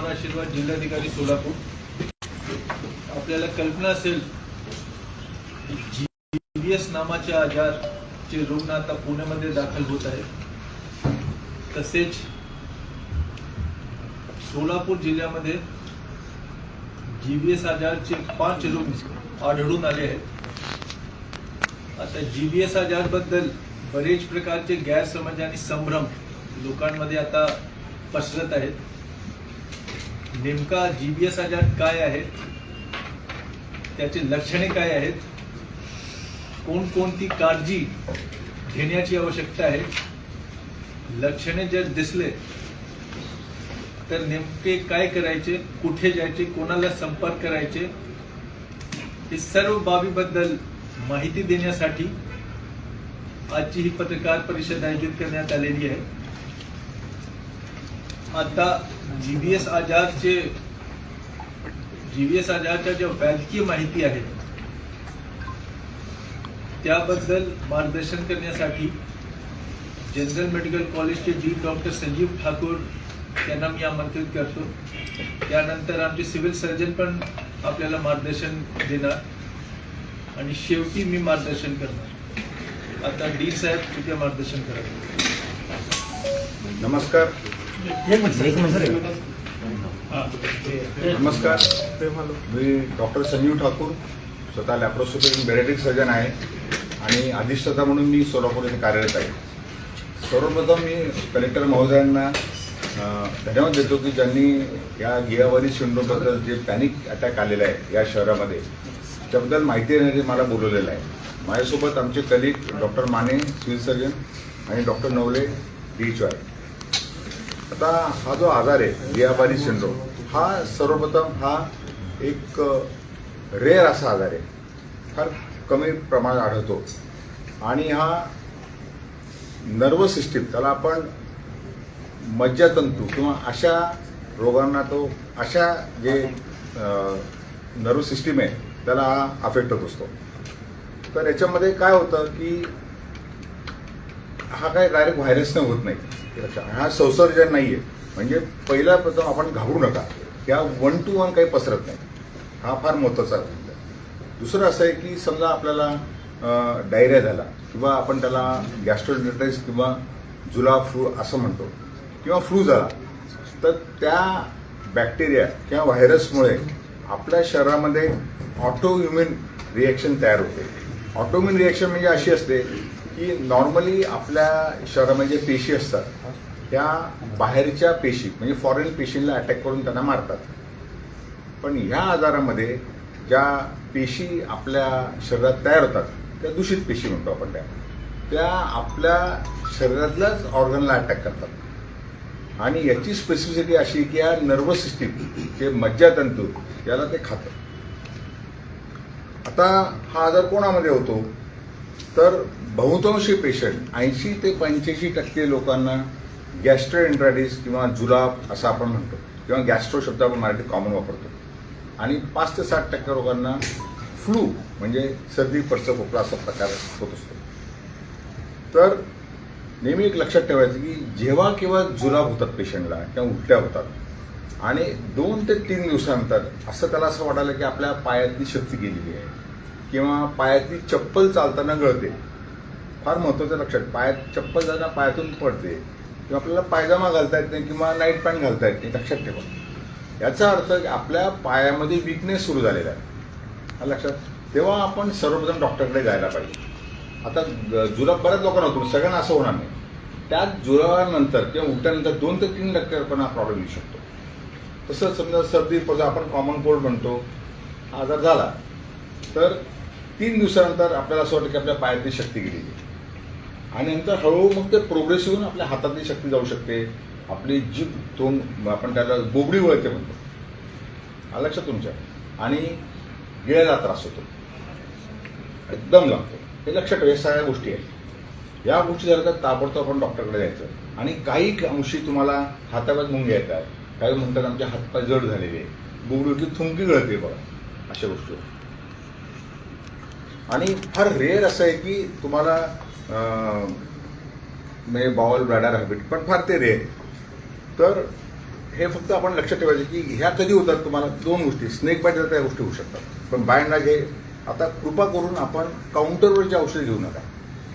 नमस्कार आशीर्वाद जिल्हाधिकारी सोलापूर. आपल्याला कल्पना असेल जी बी एस नामाचे आजारचे रुग्ण आता पुण्यामध्ये दाखल होत आहेत. तसेच सोलापूर जिल्ह्यामध्ये जीबीएस आजारचे पाच रुग्ण आढळून आले आहेत. आता जीबीएस बी एस आजारबद्दल बरेच प्रकारचे गैरसमज आणि संभ्रम लोकांमध्ये आता पसरत आहेत. नेमका जी बी एस आजार काय आहेत? त्याची लक्षणे काय आहेत? कोणकोणती काळजी घेण्याची आवश्यकता आहे? लक्षणे जर दिसले तर नेमके काय करायचे? कुठे जायचे? कोणाला संपर्क करायचे? हे सर्व बाबीबद्दल माहिती देण्यासाठी आजची ही पत्रकार परिषद आयोजित करण्यात आलेली आहे. आता जीबीएस आजारचे एस आझादच्या ज्या वैद्यकीय माहिती आहे त्याबद्दल मार्गदर्शन करण्यासाठी जनरल मेडिकल कॉलेजचे जी डॉक्टर संजीव ठाकूर यांना मी आमंत्रित करतो. त्यानंतर आमचे सिव्हिल सर्जन पण आपल्याला मार्गदर्शन देणार. आणि शेवटी मी मार्गदर्शन करणार. आता डी साहेब कृपया मार्गदर्शन करा. नमस्कार. नमस्कार. मी डॉक्टर संजीव ठाकूर स्वतः लॅप्रोस्कोपिक बेरेटिक सर्जन आहे आणि अधिष्ठता म्हणून मी सोलापूर येथे कार्यरत आहे. सर्वप्रथम मी कलेक्टर महोदयांना धन्यवाद देतो की ज्यांनी या गियावरी सिंड्रोमबद्दल जे पॅनिक अटॅक आलेला आहे या शहरामध्ये त्याबद्दल माहिती देण्यासाठी मला बोलवलेलं आहे. माझ्यासोबत आमचे कलिक डॉक्टर माने सिव्हिल सर्जन आणि डॉक्टर नवले डी आहे आता हा जो आजार आहे गियाबारी सिंड्रोम हा सर्वप्रथम हा एक रेअर असा आजार आहे. फार कमी प्रमाणात आढळतो. आणि हा नर्वस सिस्टीम त्याला आपण मज्जातंतू किंवा अशा रोगांना तो अशा जे नर्व सिस्टीम आहे त्याला हा अफेक्ट होत असतो. तर याच्यामध्ये काय होतं की हा काय डायरेक्ट व्हायरसनं होत नाही. हा संसर्जन नाही आहे म्हणजे पहिला प्रथम आपण घाबरू नका. या वन टू वन काही पसरत नाही. हा फार महत्त्वाचा दुसरं असं आहे की समजा आपल्याला डायरिया झाला किंवा आपण त्याला गॅस्ट्रोडेटाईस किंवा जुला फ्लू असं म्हणतो किंवा फ्लू झाला तर त्या बॅक्टेरिया किंवा व्हायरसमुळे आपल्या शरीरामध्ये ऑटोइम्युन रिॲक्शन तयार होते. ऑटोम्युन रिॲक्शन म्हणजे अशी असते की नॉर्मली आपल्या शरीरामध्ये जे पेशी असतात त्या बाहेरच्या पेशी म्हणजे फॉरेन पेशींना अटॅक करून त्यांना मारतात. पण ह्या आजारामध्ये ज्या पेशी आपल्या शरीरात तयार होतात त्या दूषित पेशी म्हणतो आपण त्या. त्या आपल्या शरीरातल्याच ऑर्गनला अटॅक करतात. आणि याची स्पेसिफिसिटी अशी की या नर्वस सिस्टीम जे मज्जातंतू याला ते खातं. आता हा आजार कोणामध्ये होतो? तर बहुतांशी पेशंट ऐंशी ते पंच्याऐंशी टक्के लोकांना गॅस्ट्रोएंट्रायटिस किंवा जुलाब असं आपण म्हणतो किंवा गॅस्ट्रो शब्द आपण मराठीत कॉमन वापरतो. आणि पाच ते साठ टक्के लोकांना फ्लू म्हणजे सर्दी पडसं खोकला असा प्रकार होत असतो. तर नेहमी एक लक्षात ठेवायचं की जेव्हा केव्हा जुलाब होतात पेशंटला किंवा उलट्या होतात आणि दोन ते तीन दिवसानंतर असं त्याला असं वाटायला की आपल्या पायातली शक्ती गेलेली आहे. किंवा पायातली चप्पल चालताना गळते. फार महत्त्वाचं लक्षात. पायात चप्पल जाताना पायातून पडते. किंवा आपल्याला पायजामा घालता येत नाही किंवा नाईट पॅन्ट घालता येत नाही. लक्षात ठेवा. याचा अर्थ की आपल्या पायामध्ये विकनेस सुरू झालेला आहे. लक्षात. तेव्हा आपण सर्वप्रथम डॉक्टरकडे जायला पाहिजे. आता ग- जुलाब बऱ्याच लोकांना होतो सगळ्यांना असं होणार नाही. त्यात जुलाबानंतर किंवा उठल्यानंतर दोन ते तीन टक्के लोकांना प्रॉब्लेम येऊ शकतो. तसंच समजा सर्दी आपण कॉमन कोल्ड म्हणतो. हा आजार झाला तर तीन दिवसानंतर आपल्याला असं वाटतं की आपल्या पायातली शक्ती गेलेली आणि नंतर हळूहळू मग ते प्रोग्रेस होऊन आपल्या हातातली शक्ती जाऊ शकते. आपली जीभ तोंड आपण त्याला बोबडी वळते म्हणतो. लक्षात तुमच्या? आणि गिळायला त्रास होतो. एकदम लागतो हे लक्षात ठेवा या सगळ्या गोष्टी आहेत. या गोष्टी झाल्या तर ताबडतोब आपण डॉक्टरकडे जायचं. आणि काही अंशी तुम्हाला हातावर मुंग्या येतात काही म्हणतात आमच्या हातपाय जड झालेले बोबडी थुंकी गळते बघा. अशा गोष्टी आणि फार रेअर असं आहे की तुम्हाला मे म्हणजे बॉल ब्रॅडर हॅबिट पण फार ते रेअर तर हे फक्त आपण लक्षात ठेवायचं की ह्या कधी होतात तुम्हाला दोन गोष्टी स्नेक बाईट त्या गोष्टी होऊ शकतात. पण बाय हे आता कृपा करून आपण काउंटरवरची औषधं घेऊ नका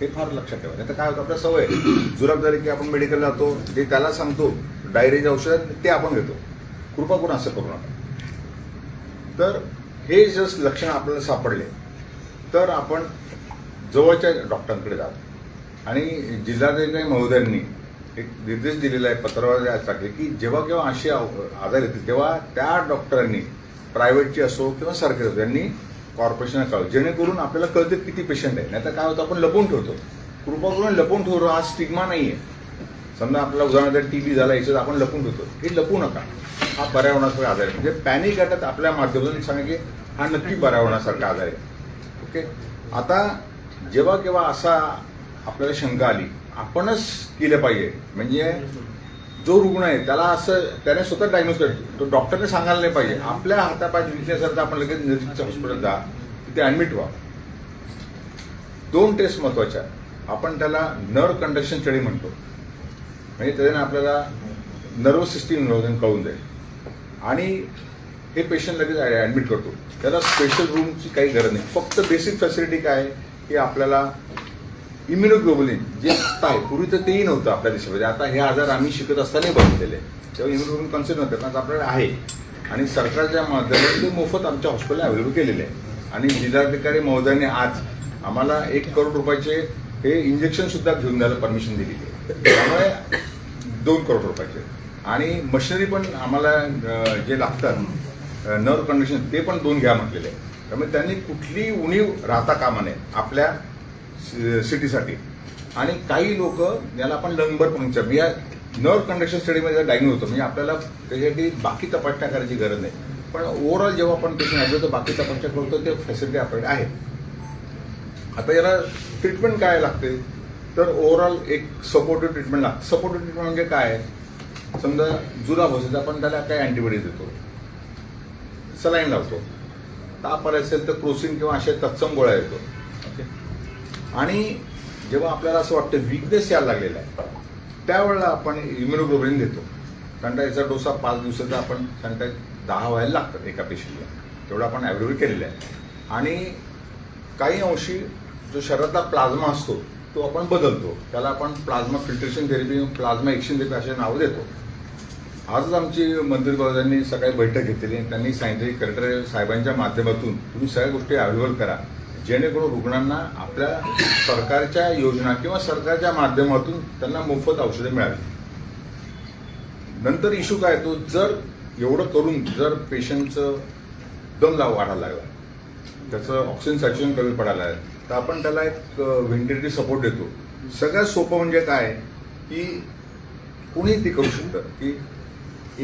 हे फार लक्षात ठेवा. नाही तर काय होतं आपल्या सवय जुराबदारी की आपण मेडिकल जातो जे त्याला सांगतो डायरीचे औषध ते आपण घेतो. कृपा करून असं करू नका. तर हे जस्ट लक्षण आपल्याला सापडले. तर आपण जवळच्या डॉक्टरांकडे जातो. आणि जिल्हाधिकारी महोदयांनी एक निर्देश दिलेला आहे पत्रावर टाकले की जेव्हा केव्हा असे आजार येतील तेव्हा त्या डॉक्टरांनी प्रायव्हेटची असो किंवा सरकारी असो त्यांनी कॉर्पोरेशनला कळव. जेणेकरून आपल्याला कळते किती पेशंट आहे. नाही तर काय होतं आपण लपून ठेवतो. कृपा करून लपून ठेवतो हा स्टिग्मा नाही आहे समजा आपल्याला उदाहरणार्थ टी टीबी झाला याच्यात आपण लपून ठेवतो. हे लपू नका. हा पर्यावरणासारखा आजार आहे. म्हणजे पॅनिक अटॅक आपल्या माध्यमातून सांगा की हा नक्की पर्यावरणासारखा आजार आहे. ओके? आता जेव्हा केव्हा असा आपल्याला शंका आली आपणच केलं पाहिजे. म्हणजे जो रुग्ण आहे त्याला असं त्याने स्वतः डायग्नोज कर तो डॉक्टरने सांगायला नाही पाहिजे. आपल्या हातापाय विकनेस आपण लगेच नजीकच्या हॉस्पिटल जा. तिथे ॲडमिट व्हा. दोन टेस्ट महत्त्वाच्या. आपण त्याला नर्व कंडक्शन स्टडी म्हणतो. म्हणजे त्याच्याने आपल्याला नर्व सिस्टीम कळून जाईल. आणि हे पेशंट लगेच ॲडमिट करतो. त्याला स्पेशल रूमची काही गरज नाही. फक्त बेसिक फॅसिलिटी काय? की आपल्याला इम्युनोग्लोबुलिन जे आत्ता आहे पूर्वी तर तेही नव्हतं आपल्या देशामध्ये. आता हे आजार आम्ही शिकत असताना बघितलेले तेव्हा इम्युनोग्लोबुलिन कन्सर्न नव्हतं पण आता आपल्याकडे आहे. आणि सरकारच्या माध्यमातून ते मोफत आमच्या हॉस्पिटल अवेलेबल केलेले आहे आणि जिल्हाधिकारी महोदयाने आज आम्हाला एक करोड रुपयाचे हे इंजेक्शन सुद्धा घेऊन द्यायला परमिशन दिलेली आहे. त्यामुळे दोन करोड रुपयाचे. आणि मशिनरी पण आम्हाला जे लागतात नर्व कंडिशन ते पण दोन घ्या म्हटलेले आहे त्यामुळे त्यांनी कुठली उणीव राहता कामा नये आपल्या सि- सिटीसाठी. आणि काही लोक याला आपण लंगबर पंक्चर मी या नर्व कंडक्शन स्टडीमध्ये डायग्नोज होतो म्हणजे आपल्याला त्याच्यासाठी बाकी तपासण्या करायची गरज नाही. पण ओव्हरऑल जेव्हा आपण पेशंट ॲडमिट होतो बाकी तपासण्या करतो ते फॅसिलिटी आपल्याकडे आहे. आता याला ट्रीटमेंट काय लागते? तर ओव्हरऑल एक सपोर्टिव्ह ट्रीटमेंट लागते. सपोर्टिव्ह ट्रीटमेंट म्हणजे काय? आहे समजा जुलाब असेल आपण त्याला काय अँटीबॉडीज देतो. सलाईन लावतो. ताप आला असेल तर क्रोसिन किंवा अशा तत्सम गोळ्या देतो ओके. आणि जेव्हा आपल्याला असं वाटतं विकनेस यायला लागलेला आहे त्यावेळेला आपण इम्युनोग्लोबिन देतो. याचा डोसा पाच दिवसाचा आपण का दहा व्हायला लागतात एका पेशंटला तेवढं आपण ॲव्हरेज केलेलं आहे. आणि काही अंशी जो शरीरातला प्लाझ्मा असतो तो आपण बदलतो. त्याला आपण plasma filtration therapy plasma action therapy असे नावं देतो. आजच आमची मंदिर महोदयांनी सकाळी बैठक घेतलेली त्यांनी सांगितले कलेक्टर साहेबांच्या माध्यमातून तुम्ही सगळ्या गोष्टी अवेलेबल करा. जेणेकरून रुग्णांना आपल्या सरकारच्या योजना किंवा सरकारच्या माध्यमातून त्यांना मोफत औषधे मिळावी. नंतर इश्यू काय तो जर एवढं करून जर पेशंटचं दम लाव वाढायला लागला त्याचं ऑक्सिजन सॅच्युरेशन कमी पडायला आहे तर आपण त्याला एक व्हेंटिलेटरी सपोर्ट देतो. सगळ्यात सोपं म्हणजे काय की कुणी ते करू शकतं की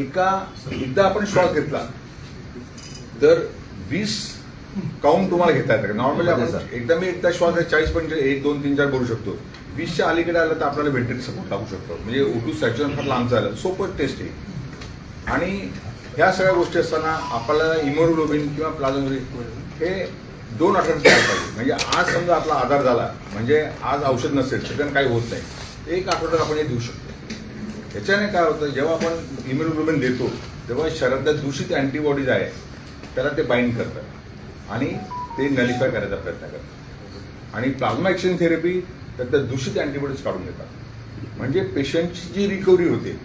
एका एकदा आपण श्वास घेतला तर वीस काउंट तुम्हाला घेता येतं नॉर्मली आपण एकदा मी एकदा श्वास चाळीस पॉईंट एक दोन तीन चार बोलू शकतो. वीसच्या अलीकडे आलं तर आपल्याला व्हेंटिलेटर सपोर्ट लागू शकतो. म्हणजे ओटू सॅच्युरेशन फार लांब झालं सोपं टेस्ट आहे. आणि ह्या सगळ्या गोष्टी असताना आपल्याला इमोग्लोबिन किंवा प्लाझ्मा हे दोन आठवड्यात द्यायला पाहिजे. म्हणजे आज समजा आपला आधार झाला म्हणजे आज औषध नसेल त्याच्यानं काही होत नाही. एक आठवड्यात आपण हे देऊ शकतो. ह्याच्याने काय होतं जेव्हा आपण इम्युनोग्लोबिन देतो तेव्हा शरीरातल्या दूषित अँटीबॉडीज आहे त्याला ते बाइंड करतात. आणि ते नलिफाय करायचा प्रयत्न करतात. आणि प्लाझ्मा एक्शन थेरपी त्यातल्या दूषित अँटीबॉडीज काढून देतात. म्हणजे पेशंटची जी रिकव्हरी होते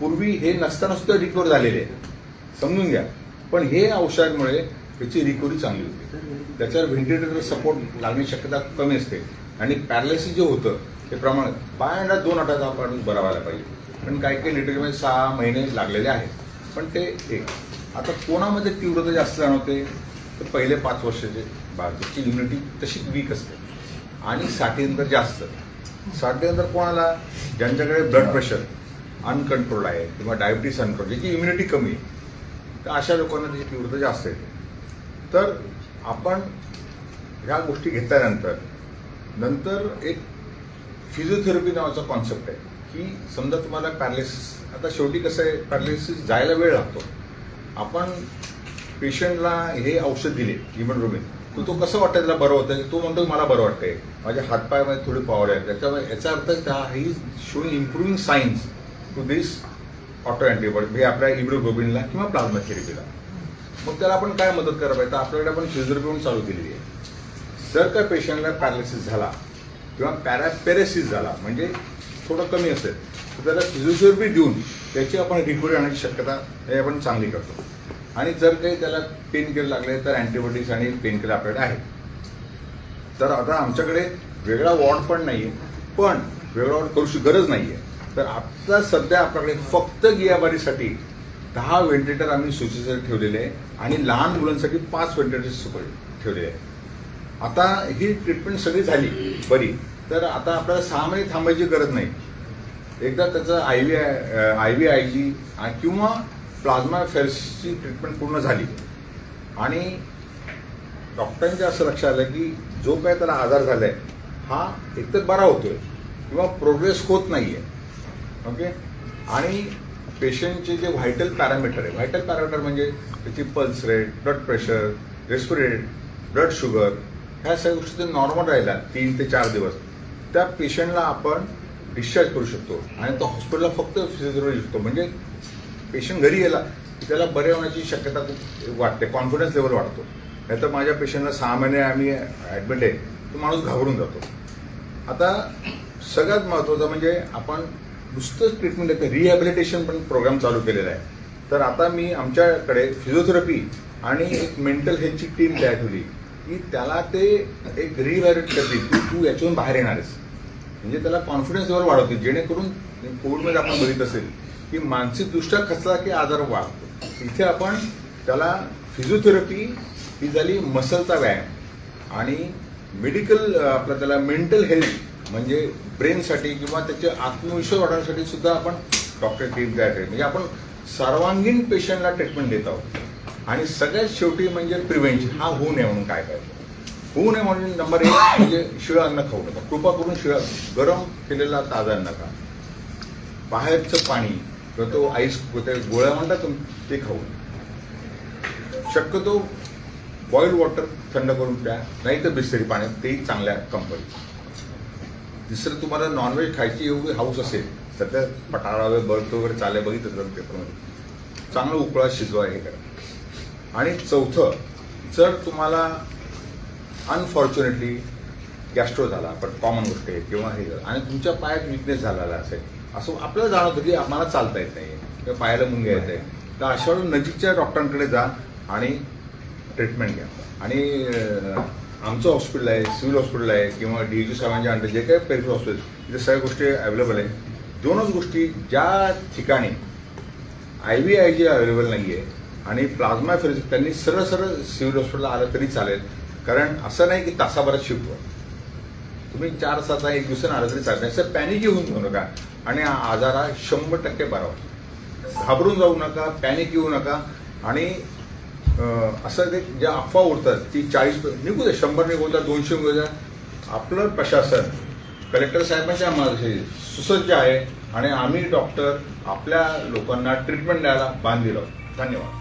पूर्वी हे नसताना सुद्धा रिकवर झालेले आहे समजून घ्या. पण हे औषधामुळे त्याची रिकव्हरी चांगली होते. त्याच्यावर व्हेंटिलेटर सपोर्ट लागण्याची शक्यता कमी असते. आणि पॅरालिसिस जे होतं ते प्रमाण बाय अँड दोन आठवड्यात आपण बरा व्हायला पाहिजे. पण काही काही लिटरमध्ये म्हणजे सहा महिने लागलेले आहेत. पण ते एक. आता कोणामध्ये तीव्रता जास्त जाणवते? तर पहिले पाच वर्षाचे बाजूची इम्युनिटी तशी वीक असते. आणि साठीनंतर जास्त. साठीनंतर कोणाला? ज्यांच्याकडे ब्लड प्रेशर अनकंट्रोल आहे किंवा डायबिटीस अनकंट्रोल ज्याची इम्युनिटी कमी आहे तर अशा लोकांना त्याची तीव्रता जास्त येते. तर आपण ह्या गोष्टी घेतल्यानंतर नंतर एक फिजिओथेरपी नावाचा कॉन्सेप्ट आहे. की समजा तुम्हाला पॅरालिसिस आता शेवटी कसं आहे पॅरालिसिस जायला वेळ लागतो. आपण पेशंटला हे औषध दिले इमोग्लोबिन तर तो कसं वाटतं त्याला बरं होतं? तो म्हणतो मला बरं वाटतंय. माझ्या हातपायामध्ये थोडी पॉवर आहे. त्याच्यामुळे याचा अर्थ त्या ही showing improving science to this auto antibody हे आपल्या इम्युनोग्लोबिनला किंवा प्लाझ्मा थेरपीला मग त्याला आपण काय मदत करायला पाहिजे तर आपल्याकडे आपण फिजिओथेरपी म्हणून चालू केलेली आहे. जर का पेशंटला पॅरालिसिस झाला किंवा पॅरापेरेसिस झाला म्हणजे थोडं कमी असेल तर त्याला फिजिओथेरपी देऊन त्याची आपण रिकवरी आणण्याची शक्यता हे आपण चांगली करतो. आणि जर काही त्याला पेन किलर लागले तर अँटीबायोटिक्स आणि पेन किलर आपल्याकडे आहेत. तर आता आमच्याकडे वेगळा वॉर्ड पण नाही आहे पण वेगळा वॉर्ड करूची गरज नाही आहे तर आता सध्या आपल्याकडे फक्त गियाबारीसाठी दहा व्हेंटिलेटर आम्ही सूचीचे ठेवलेले आहे आणि लहान मुलांसाठी पाच व्हेंटिलेटर ठेवलेले आहे आता ही ट्रीटमेंट सगळी झाली बरी. तर आता आपल्याला सहा महिने थांबायची गरज नाही. एकदा त्याचं I V I V I G किंवा प्लाझ्मा फेल्सची ट्रीटमेंट पूर्ण झाली. आणि डॉक्टरांच्या असं लक्षात आलं की जो काय त्याला आजार झालाय हा एकतर बरा होतोय किंवा प्रोग्रेस होत नाही आहे ओके? आणि पेशंटचे जे व्हायटल पॅरामीटर आहे व्हायटल पॅरामीटर म्हणजे त्याची pulse rate blood pressure respirate blood sugar ह्या सगळ्या गोष्टी जर नॉर्मल राहिल्या तीन ते चार दिवस. त्या पेशंटला आपण डिस्चार्ज करू शकतो. आणि तो हॉस्पिटलला फक्त फिजिओथेरपी शकतो. म्हणजे पेशंट घरी गेला की त्याला बरे होण्याची शक्यता खूप वाटते कॉन्फिडन्स लेवल वाढतो. नाही तर माझ्या पेशंटला सहा महिने आम्ही ॲडमिट आहे तो माणूस घाबरून जातो. आता सगळ्यात महत्त्वाचं म्हणजे आपण नुसतंच ट्रीटमेंट देतो रिहॅबिलिटेशन पण प्रोग्राम चालू केलेला आहे. तर आता मी आमच्याकडे फिजिओथेरपी आणि एक मेंटल हेल्थची टीम तयार ठेवली. की त्याला ते एक रिव्हॅलिट करतील. की तू याच्यातून बाहेर येणार आहेस. म्हणजे त्याला कॉन्फिडन्स लेवल वाढवते जेणेकरून कोविडमध्ये आपण बघित असेल की मानसिकदृष्ट्या खचला की आजार वाढतो. इथे आपण त्याला फिजिओथेरपी ही झाली मसलचा व्यायाम. आणि मेडिकल आपलं त्याला मेंटल हेल्थ म्हणजे ब्रेनसाठी किंवा त्याचे आत्मविश्वास वाढवण्यासाठी सुद्धा आपण डॉक्टर ट्रीट तयार म्हणजे आपण सर्वांगीण पेशंटला ट्रीटमेंट देत आहोत. आणि सगळ्यात शेवटी म्हणजे प्रिव्हेंशन हा होऊ नये म्हणून काय करायचं होऊ नये म्हणून नंबर एक म्हणजे शिळं अन्न खाऊ नका. कृपा करून शिळं गरम केलेला ताजा अन्न खा. बाहेरचं पाणी किंवा तो आईस गोळ्या म्हणतात तुम्ही ते खाऊ शक्यतो बॉईल वॉटर थंड करून प्या. नाही तर बिस्लरी पाण्यात तेही चांगल्या कंपनी तिसरं तुम्हाला नॉनव्हेज खायची एवढी हाऊस असेल सध्या पटाळा वगैरे बर्थ वगैरे चालले बघितलं तर पेपरमध्ये. चांगलं उकळा शिजवा हे करा. आणि चौथं जर तुम्हाला अनफॉर्च्युनेटली गॅस्ट्रो झाला पण कॉमन गोष्ट आहे किंवा हे झालं आणि तुमच्या पायात विकनेस झालेला असेल असं आपल्याला जाणवतं की आम्हाला चालता येत नाही किंवा पायाला मुंग्या येत आहे तर अशा वेळी नजीकच्या डॉक्टरांकडे जा आणि ट्रीटमेंट घ्या. आणि आमचं हॉस्पिटल आहे सिव्हिल हॉस्पिटल आहे किंवा डी जी साहेबांच्या अंडर जे काही पेरिफर हॉस्पिटल इथे सगळ्या गोष्टी अवेलेबल आहे दोनच गोष्टी ज्या ठिकाणी I V I G available नाही आहे आणि प्लाझ्मा फेरेसिस त्यांनी सरळ सरळ सिव्हिल हॉस्पिटलला आलं तरी चालेल. कारण असं नाही की तासाभरात शिफ्ट व्हा तुम्ही चार सातला एक दिवसानं आलं तरी चालेल. असं पॅनिक येऊन जाऊ नका. आणि आजारा शंभर टक्के बरा होतो घाबरून जाऊ नका पॅनिक येऊ नका. आणि असं ते ज्या अफवा उडतात ती चाळीस निघू द्या शंभर निघू द्या दोनशे निघू द्या आपलं प्रशासन कलेक्टर साहेबांच्या मार्गदर्शनाखाली सुसज्ज आहे. आणि आम्ही डॉक्टर आपल्या लोकांना ट्रीटमेंट द्यायला बांधलेलो आहोत. धन्यवाद.